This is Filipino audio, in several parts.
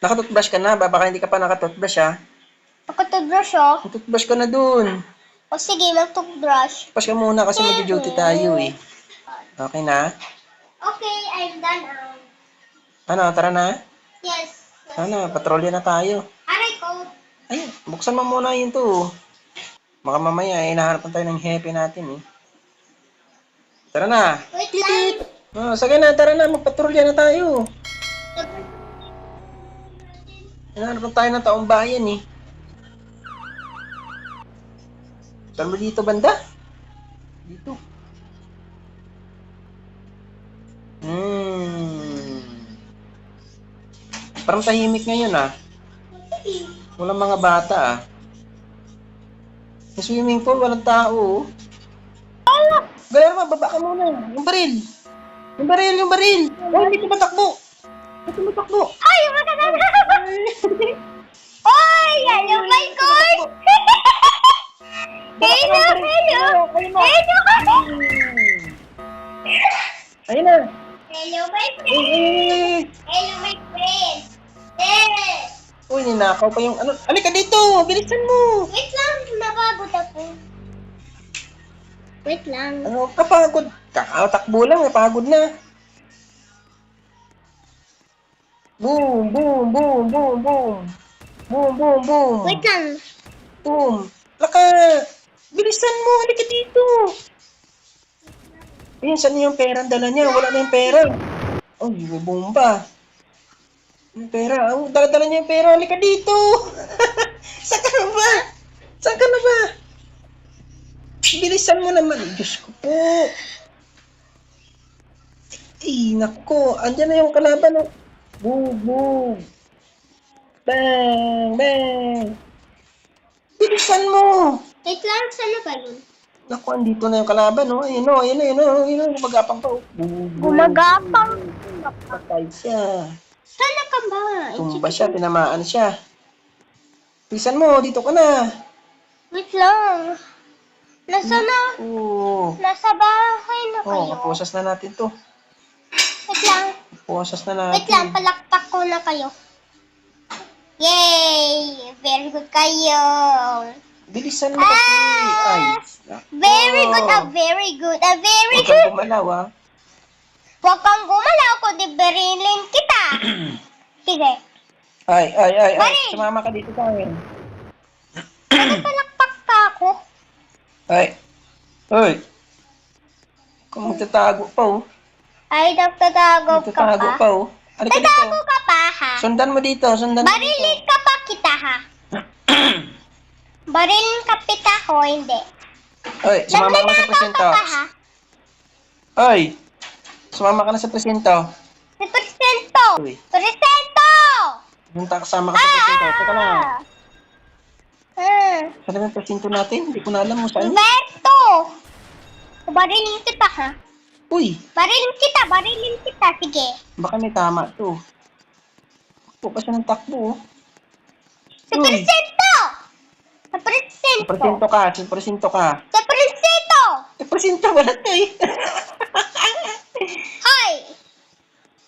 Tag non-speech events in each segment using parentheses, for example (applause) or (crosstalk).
Nakatoothbrush ka na ba? Baka hindi ka pa nakatoothbrush ha? Ako-toothbrush, oh. Toothbrush ka na dun. O sige, mag-toothbrush. Toothbrush ka muna kasi mag-duty tayo eh. Okay na? Okay, I'm done now. Ano, tara na? Yes. Ano, patrolya na tayo. Aray ko. Ay, buksan mo muna yun to. Baka mamaya, eh, hinahanap na tayo ng happy natin eh. Tara na. Wait lang. Oh, sige na, tara na, magpatrolya na tayo. Hinahanap na tayo ng taong bayan eh. Saan mo dito banda? Dito. Hmm. Parang tahimik ngayon ah. Walang mga bata ah. Sa swimming pool, walang tao oh. Galera, baba ka muna. Yung baril. Yung baril, yung baril. Oh, hindi tumatakbo. Hindi tumatakbo. Ay, maganda. (laughs) Oy, hello, my God. (laughs) hello, hello. Hello. Ayun na. Hello, my friend. Hello, my friend. Yes. Uy, ninakaw pa yung ano. Halika dito. Bilisan mo. Wait lang, napagod ako. Wait lang. Ano, kapagod. Kakatakbo lang, napagod na. Boom, boom, boom, boom, boom. Boom, boom, boom. Wait lang. Boom. Laka. Bilisan mo. Halika dito. Ayun, saan yung pera dala niya? Wala na yung pera. Oh, yung bomba. Yung pera. Oh, dala-dala niya yung pera. Halika dito. (laughs) Saan ka na ba? Saan ka na ba? Bilisan mo naman. Diyos ko po. Eh, nako. Andyan na yung kalaban. Oh. Boom, boom. Bang, bang. Bilisan mo. Wait lang, sana ba yun? Naku, andito na yung kalaban, no? Ayun, no? Ayun, ayun, no? Ayun, no? Gumagapang pa, oh. Boom, boom. Gumagapang. Patay siya. Sana ka ba? Tumba siya, tinamaan siya. Bilisan mo, dito ka na. Wait lang. Nasa na? Oo. Nasa bahay na kayo. Oh, kapusas na natin to. Wait lang. Kapusas na natin. Wait lang, palakpak ko na kayo. Yay! Very good kayo. Bilisan mo kasi. Ay. Ah! Very good, Oh. ah, very good, ah, very Huwag good. kang gumalaw, ah. Huwag kang gumalaw ko, di berilin kita. (clears throat) Sige. Ay, ay, ay, ay. Balik. Sumama ka dito sa akin. Ano palakpak ka ako? Ay. Ay. Kung magtatago pa, oh. Ay, nagtatago ka pa. pa, oh. Halika Tatago dito. ka pa, ha? Sundan mo dito, sundan mo dito. Barilin ka pa kita, ha? (clears throat) Barilin ka pita ko, hindi. Ay, sumama ka na sa Nagtatago presinto. ka pa, ha? Ay, sumama ka na sa presinto. Si Presento! Uy. Presento! Punta kasama ka sa presinto. Teka lang. Hmm. Saan naman yung presinto natin? Hindi ko na alam mo saan. Roberto! Barilin kita, ha? Uy, Barilin kita, barilin kita. Sige. baka may tama to. Takbo pa siya ng takbo. oh. Sa Uy, Presento! Sa Presento! presinto ka, sa presinto ka. Sa Presento! Presinto, wala to eh. (laughs) Hoy!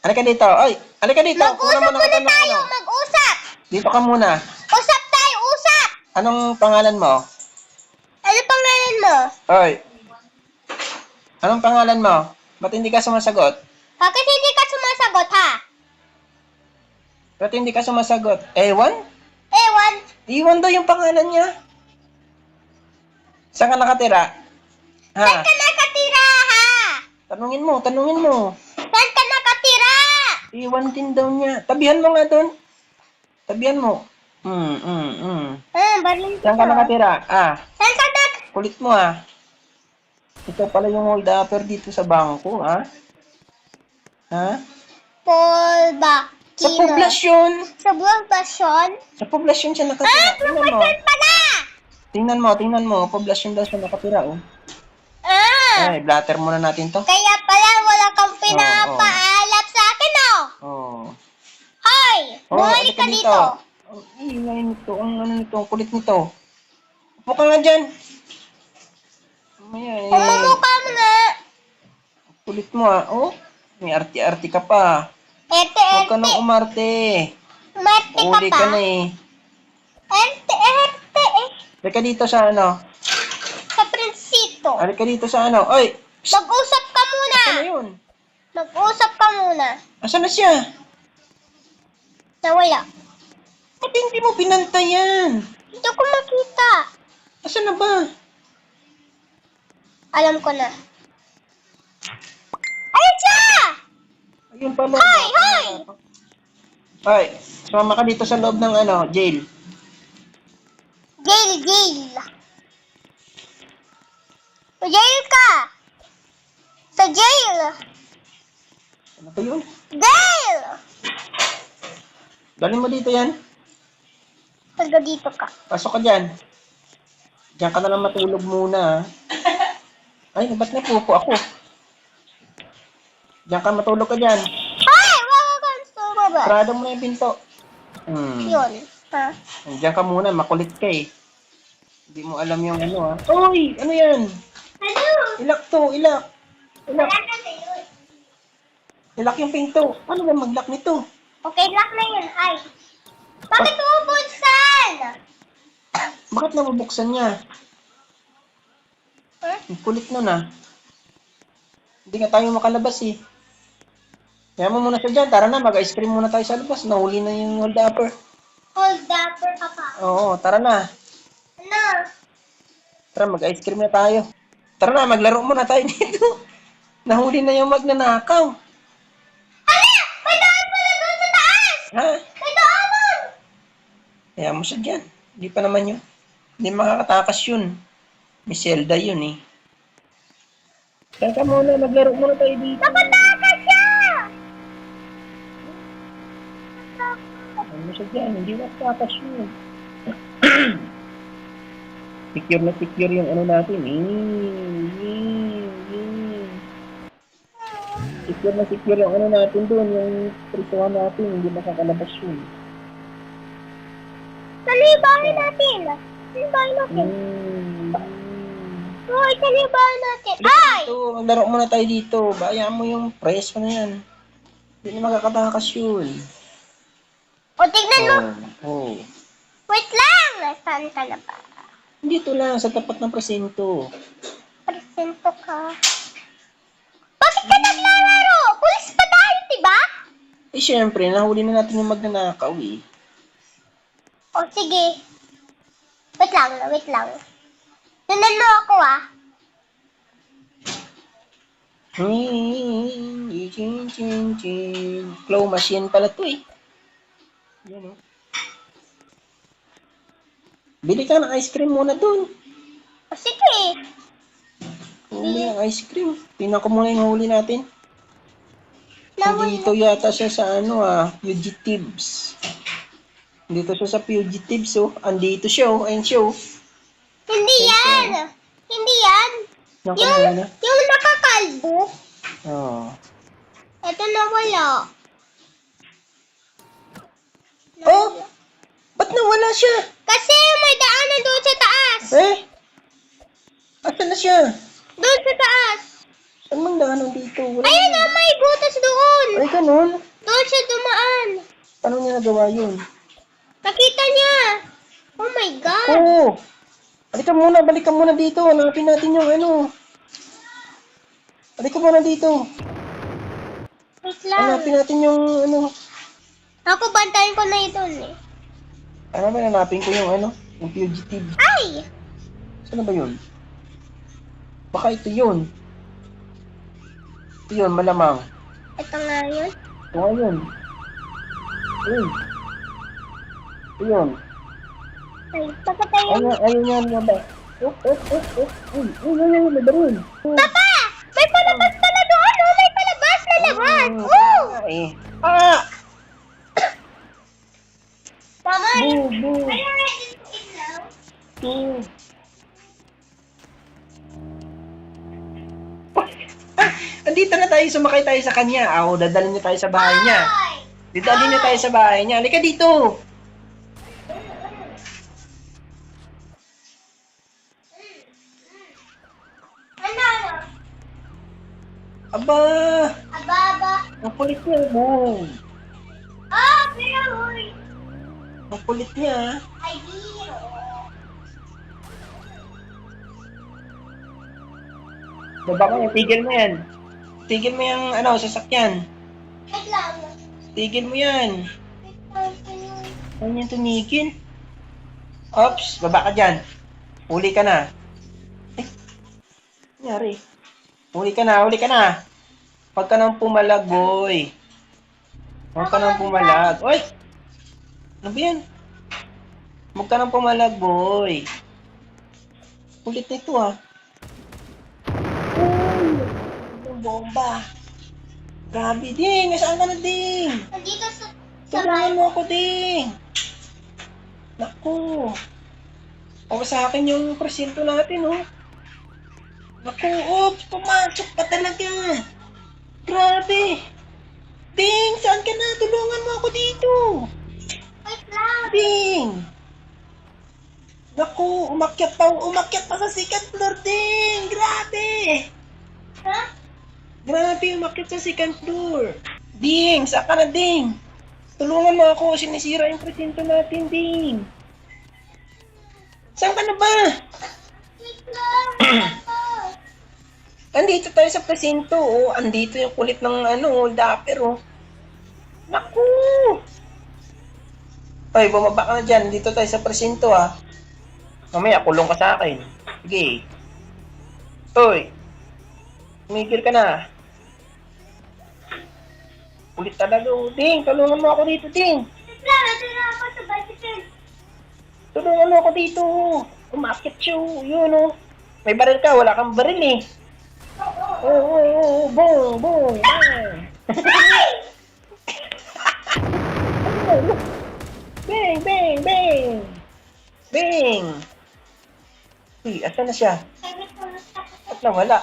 Halika dito. Ay, halika dito. Kuha Mag-usap muna tayo! ano. Mag-usap! Dito ka muna. Usap tayo! Usap! Anong pangalan mo? Ano pangalan mo? Oy. Anong pangalan mo? Ba't hindi ka sumasagot? Bakit hindi ka sumasagot, ha? Ba't hindi ka sumasagot? Ewan? Ewan. Iwan daw yung pangalan niya. Saan ka nakatira? Saan Ha? ka nakatira, ha? Tanungin mo, tanungin mo. Saan ka nakatira? Iwan din daw niya. Tabihan mo nga doon. Tabihan mo. Hmm, hmm, hmm. Ah, barilin Saan ka nakatira? Ah, Saan ka nak... kulit mo ah. Ito pala yung hold upper dito sa bangko, ha? Ha? Paul? Sa Kino? poblasyon. Sa poblasyon? Sa poblasyon siya Ah, nakatira. Tingnan mo. pala! Tingnan mo, tingnan mo. Poblasyon daw siya nakatira, oh. Ah, Ay, blatter muna natin to. kaya pala wala kang pinapaalat sa akin, oh. Oh. Hoy, Oh, bumalik halika ka dito. Ang ingay nito, ang ano nito, ang kulit nito. Upo ka nga dyan. Mamaya, eh. Umumuka mo nga. Kulit mo ah. Oh, may arti-arti ka pa. Ete, Huwag ka nang umarte. Umerte ka Uli pa. ka na eh. Erte, erte eh. Halika dito sa ano. Sa prinsito. Halika dito sa ano. Oy! Mag-usap ka muna. Ano na yun? Mag-usap ka muna. Asan na siya? Nawala. Ba't hindi mo pinantayan? Hindi ko makita. Asan na ba? Alam ko na. Ayun siya! Ayun pala. Hoy, hoy! Hoy, sumama ka dito sa loob ng ano, jail. Jail, jail. Sa jail ka. Sa jail. Ano ba yun? Jail! Galing mo dito yan. Taga dito ka. Pasok ka dyan. Diyan ka na lang matulog muna. ah. (laughs) Ay, ba't napupo ako? Diyan ka matulog ka dyan. Ay! Wala kang sumaba. Sarado mo na yung pinto. Hmm. Yun. Ha? Diyan ka muna, makulit ka eh. Hindi mo alam yung ano ah. Uy! Ano yan? Ano? Ilak to, ilak. Ilak. Ilak yung pinto. Ano ba mag-lock nito? Okay, lock na yun. Ay. Bakit ubudsan? Bakit nabubuksan niya? Ang kulit nun ah. Hindi nga tayo makalabas eh. Kaya mo muna siya dyan. Tara na, mag-ice cream muna tayo sa labas. Nahuli na yung hold upper. Hold upper ka pa. Oo, tara na. Ano? Tara, mag-ice cream na tayo. Tara na, maglaro muna tayo (laughs) dito. Nahuli na yung magnanakaw. Ano? May daan pala doon sa taas! Ha? May daanan! Kaya mo siya dyan. Hindi pa naman yun. Hindi makakatakas yun. May Zelda yun eh. Teka muna, maglaro muna tayo dito. Napatakas siya! Ano siya dyan? Hindi makakatakas yun. (clears throat) secure na secure yung ano natin. Eh. Secure na secure yung ano natin doon. Yung prisuhan natin. Hindi makakalabas yun. Salibahin natin! Salibahin natin! Hmm. Hoy, salibahin natin! Ay! Ito, maglaro muna tayo dito. Bayaan mo yung press mo na yan. Hindi na makakatakas yun. O, tignan mo! Oh, oh. Wait lang! Nasaan ka na ba? Dito lang, sa tapat ng presinto. Presento ka. Bakit ka naglalaro? Pulis pa tayo, diba? Eh, syempre, nahuli na natin yung magnanakaw eh. O, sige. Wait lang, wait lang. Mo ako, ah. Chin, chin, chin. Claw machine pala to eh. Yan oh. Bili ka ng ice cream muna dun. O, sige. Bili ng ice cream. Tingnan ko muna yung huli natin. Lawan Dito yata siya sa ano ah, fugitives. Dito siya sa fugitives oh. Andito siya oh. Ayun siya oh. Hindi yan. Hindi yan. Yung, kanina. yung nakakalbo. Oh. Ito na wala. Oh! Ba't nawala siya? Kasi may daanan doon sa taas. Eh? Asan na siya? Doon sa taas. Saan mang daanan dito? Wala. Ayun na, may butas doon. Ay, ganun. Doon siya dumaan. Paano niya nagawa yun? Nakita niya. Oh my God. Oo. Balik ka muna, balik ka muna dito. Hanapin natin yung ano. Balik ka muna dito. Wait lang. Hanapin natin yung ano. Ako bantayan ko na ito eh. Ano ba hanapin ko yung ano? Yung fugitive. Ay! Saan ba yun? Baka ito yun. Ito yun, malamang. Ito nga yun. Ito nga yun. Uy. Ito yun. Ay, papatayin. Ayun, ayun yan, yan ba? Oh, oh, oh, oh. Uy, uy, uy, uy, may baril. Papa! May palabas pala doon! Oh, may palabas na labas! Oh! Eh. Ah! Mama, Boo, boo. are you ready to eat now? boo. Ah, andito na tayo, sumakay tayo sa kanya. Ah, oh, dadalhin niya tayo sa bahay niya. Dadalhin niya tayo sa bahay niya. Halika dito. Aba, Ababa. ang kulit niya. Oh. Ah, pero hoy. Ang kulit niya, ah. Ay, biro. Baba ko, tigil mo yan. Tigil mo yung, ano, sasakyan. Wait lang. Tigil mo yan. Ano yan tumigil? Ops, baba ka dyan. Huli ka na. Eh, nangyari. Huli ka na, huli ka na. Huwag ka nang pumalag, boy. Huwag ka nang pumalag. Oy! Ano ba yan? Huwag ka nang pumalag, boy. Kulit nito. Uy! Ang bomba. Grabe, Ding. Nasaan ka na, Ding? Nandito sa... sa Tulungan mo ako, Ding. Naku. O sa akin yung presinto natin, oh. Naku, oops, pumasok ka talaga. Grabe. Ding, saan ka na? Tulungan mo ako dito. Wait lang. Ding. Naku, umakyat pa, umakyat pa sa second floor, Ding. Grabe. Ha? Grabe, umakyat sa second floor. Ding, saan ka na, Ding? Tulungan mo ako, sinisira yung presinto natin, Ding. Saan ka na ba? Wait lang. (clears throat) Andito tayo sa presinto, oh. Andito yung kulit ng ano, dapper, oh. Naku! Ay, bumaba ka na dyan. Dito tayo sa presinto, ah. Mamaya, kulong ka sa akin. Sige. Hoy! Tumigil ka na. Kulit talaga, oh. Ding, tulungan mo ako dito, Ding. Nandito na ako sa bicycle. Tulungan mo ako dito. oh. Umakit siya, oh. Yun, oh. May baril ka, wala kang baril, eh. Oo, oo, oo, boom, boom, bang. bang, bang, bang. Bang. Uy, asan na siya? Ba't nawala?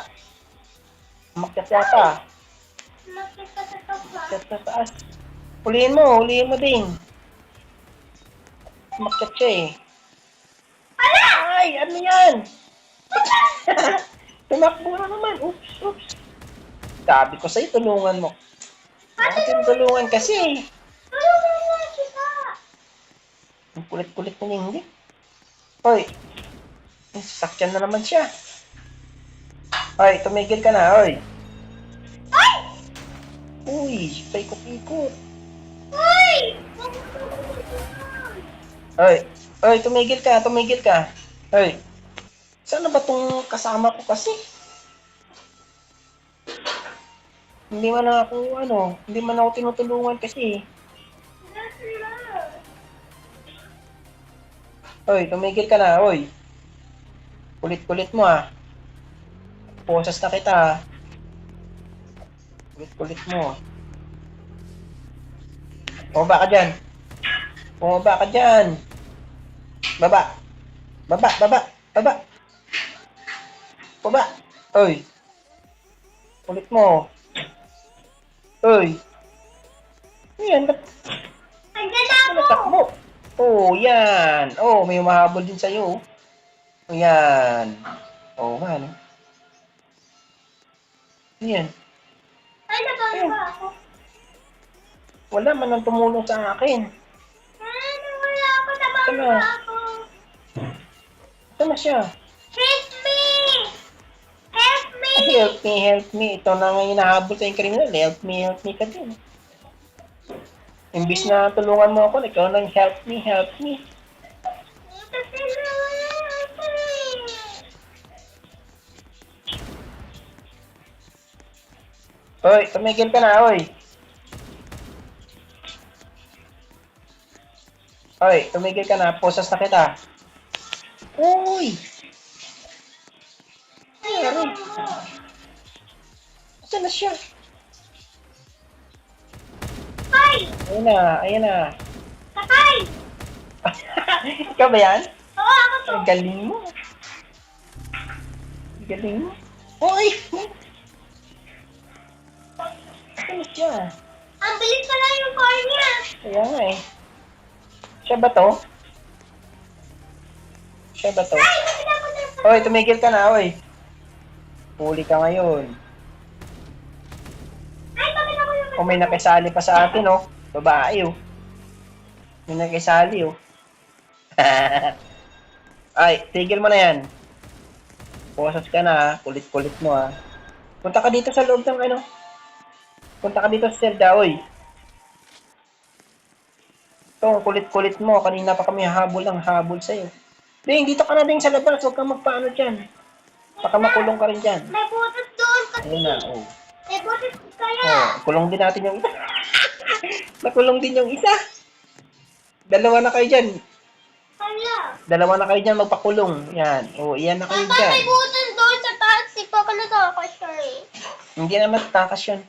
Umakyat yata. Umakyat sa taas. Huliin mo, huliin mo ding. Umakyat siya eh. Ay, ano yan? (laughs) Tumakbo na naman. Oops, oops. Sabi ko sa'yo, tulungan mo. Bakit tulungan kasi? Tulungan mo kita. Ang kulit-kulit na niya, hindi. Hoy, sasakyan na naman siya. Hoy, tumigil ka na, hoy. Ay! Uy, paikot-ikot. Uy! Hoy, hoy, tumigil ka, tumigil ka. Hoy, saan na ba tong kasama ko kasi? Hindi man ako, ano, hindi man ako tinutulungan kasi. Hoy, tumigil ka na, hoy. Kulit-kulit mo ah. Posas na kita ah. Kulit-kulit mo. Bumaba ka dyan. Bumaba ka dyan. Baba. Baba, baba, baba. Baba. Hoy. Kulit mo. Hoy. Yan, ba't Andiyan na ano ako. takbo? Oh, yan. Oh, may umahabol din sa'yo. Oh, yan. Oh, nga, no? Yan. Ay, nababa ako. Wala man ang tumulong sa akin. Ay, nawala ako. Nababa Ano? ako. Ito na siya. Help me, help me. Ito na nga hinahabol sa kriminal. Help me, help me ka din. Imbis na tulungan mo ako, ikaw nang help me, help me. Hoy, tumigil ka na, hoy. Hoy, tumigil ka na. Posas na kita. Uy! Ay. Saan na siya? Ay! Ayun na, ayun na. Sakay! (laughs) Ikaw ba yan? Oo, ako to. Ang galing mo. Ang galing mo. Uy! Saan na siya? Ang bilis pala yung car niya. Kaya nga eh. Siya ba to? Siya ba to? Ay. Hoy, tumigil ka na, hoy. Huli ka ngayon. Kung may nakisali pa sa atin, oh. Babae, oh. Yun na kay Sally, oh. (laughs) Ay, tigil mo na yan. Posas ka na, ha. Kulit-kulit mo, ha. Punta ka dito sa loob ng ano. Punta ka dito sa Zelda, oy. Ito, kulit-kulit mo. Kanina pa kami habol ng habol sa'yo. Ding, dito ka na din sa labas. Huwag kang magpaano dyan. Baka makulong ka rin dyan. May butas doon kasi. Ayun na, oh. May butas kaya. Oh, kulong din natin yung isa. (laughs) Nakulong din yung isa. Dalawa na kayo dyan. Kaya. Dalawa na kayo dyan magpakulong. Yan. O, iyan na kayo Papa, dyan. may butas doon sa taas. Natakas siya eh. Hindi naman takas yun.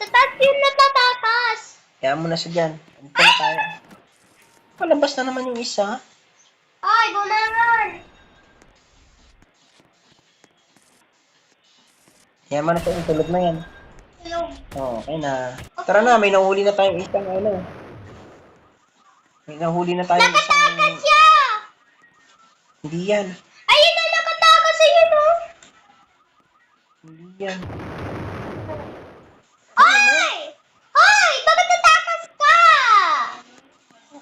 Sa taas yun natatakas. Kaya mo na siya dyan. Na tayo. Palabas na naman yung isa. Ay, bumangon. Mo na siya yung tulog na yan. Hello. Oo, okay na. Tara na, may nahuli na tayong isang ano. May nahuli na tayong isang... Nakatakas siya. Hindi yan. Ayun na nakatakas sa yun oh. Hindi yan. Ay! Ay! Bakit natakas ka?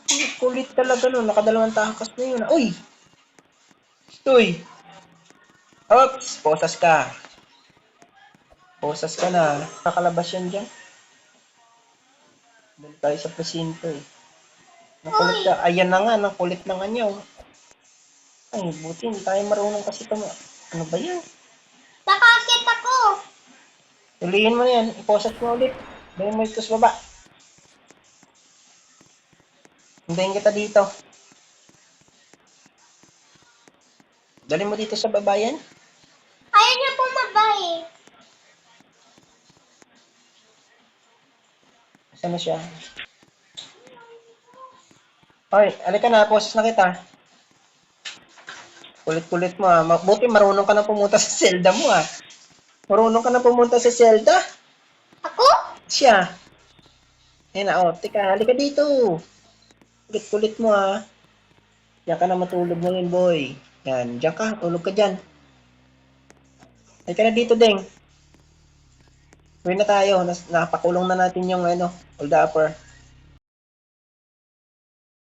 Kulit, kulit talaga no. Nakadalawang takas na yun. Uy! Uy! Oops! Posas ka. Posas ka na. Nakalabas yan dyan. Dali tayo sa presinto eh. Nakulit ka. Ayan na nga. Nakulit na nga niya. oh. Ay, buti. Hindi tayo marunong kasi ito. Ano ba yan? Nakakit ako. Ulihin mo na yan. Iposas mo ulit. Dahil mo ito sa baba. Hintayin kita dito. Dali mo dito sa baba yan. Ayaw niya bumaba eh. Saan na siya? Hoy, alika na. Poses na kita. Kulit-kulit mo ah. Buti marunong ka na pumunta sa Zelda mo ah. Marunong ka na pumunta sa Zelda. Ako? Siya. Ayun na, oh. Tika, halika dito. Kulit-kulit mo ah. Diyan ka na matulog ngayon, boy. Yan, diyan ka. Tulog ka dyan. Halika na dito, Deng. Uwi na tayo. Nas napakulong na natin yung ano, hold upper.